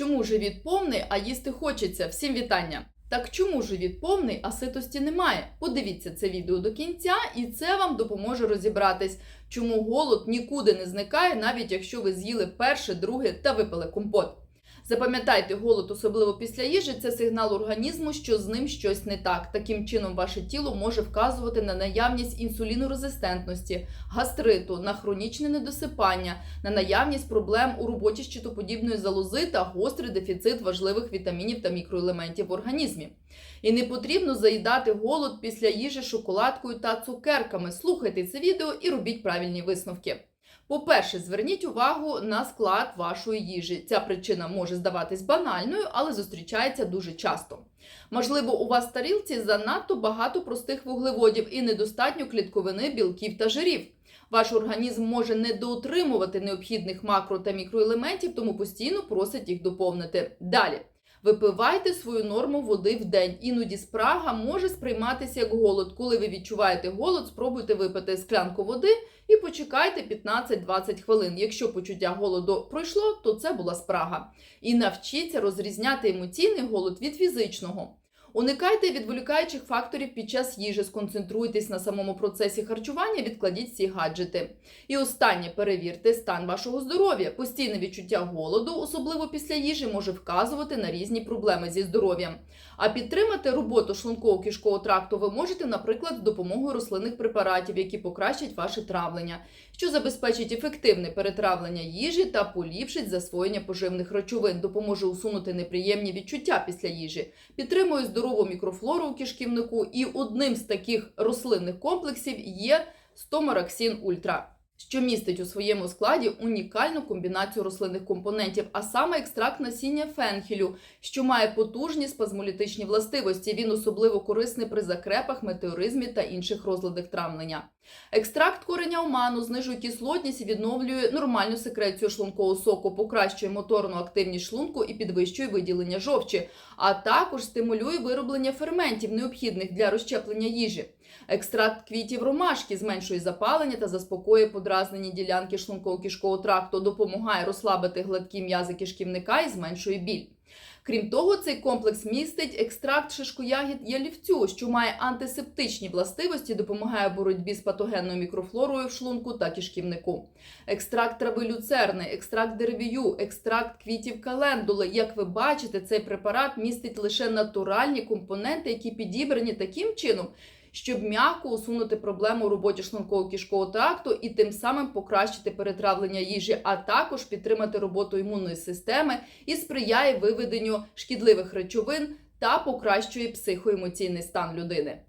Чому живіт повний, а їсти хочеться? Всім вітання! Так чому живіт повний, а ситості немає? Подивіться це відео до кінця, і це вам допоможе розібратись, чому голод нікуди не зникає, навіть якщо ви з'їли перше, друге та випили компот. Запам'ятайте, голод, особливо після їжі, це сигнал організму, що з ним щось не так. Таким чином, ваше тіло може вказувати на наявність інсулінорезистентності, гастриту, на хронічне недосипання, на наявність проблем у роботі щитоподібної залози та гострий дефіцит важливих вітамінів та мікроелементів в організмі. І не потрібно заїдати голод після їжі шоколадкою та цукерками. Слухайте це відео і робіть правильні висновки. По-перше, зверніть увагу на склад вашої їжі. Ця причина може здаватись банальною, але зустрічається дуже часто. Можливо, у вас в тарілці занадто багато простих вуглеводів і недостатньо клітковини, білків та жирів. Ваш організм може недоотримувати необхідних макро та мікроелементів, тому постійно просить їх доповнити. Далі. Випивайте свою норму води в день. Іноді спрага може сприйматися як голод. Коли ви відчуваєте голод, спробуйте випити склянку води і почекайте 15-20 хвилин. Якщо почуття голоду пройшло, то це була спрага. І навчіться розрізняти емоційний голод від фізичного. Уникайте відволікаючих факторів під час їжі, сконцентруйтесь на самому процесі харчування, відкладіть всі гаджети. І останнє перевірте стан вашого здоров'я. Постійне відчуття голоду, особливо після їжі, може вказувати на різні проблеми зі здоров'ям. А підтримати роботу шлунково-кишкового тракту ви можете, наприклад, з допомогою рослинних препаратів, які покращать ваше травлення, що забезпечить ефективне перетравлення їжі та поліпшить засвоєння поживних речовин, допоможе усунути неприємні відчуття після їжі, підтримує здорову мікрофлору у кишківнику, і одним з таких рослинних комплексів є стомараксін ультра. Що містить у своєму складі унікальну комбінацію рослинних компонентів, а саме екстракт насіння фенхелю, що має потужні спазмолітичні властивості. Він особливо корисний при закрепах, метеоризмі та інших розладах травлення. Екстракт кореня оману знижує кислотність і відновлює нормальну секрецію шлункового соку, покращує моторну активність шлунку і підвищує виділення жовчі, а також стимулює вироблення ферментів, необхідних для розщеплення їжі. Екстракт квітів ромашки зменшує запалення та заспокоює подразнені ділянки шлунково-кишкового тракту, допомагає розслабити гладкі м'язи кишківника і зменшує біль. Крім того, цей комплекс містить екстракт шишкоягід ялівцю, що має антисептичні властивості, допомагає боротьбі з патогенною мікрофлорою в шлунку та кишківнику. Екстракт трави люцерни, екстракт деревію, екстракт квітів календули. Як ви бачите, цей препарат містить лише натуральні компоненти, які підібрані таким чином, щоб м'яко усунути проблему роботі шлунково-кишкового тракту і тим самим покращити перетравлення їжі, а також підтримати роботу імунної системи і сприяє виведенню шкідливих речовин та покращує психоемоційний стан людини.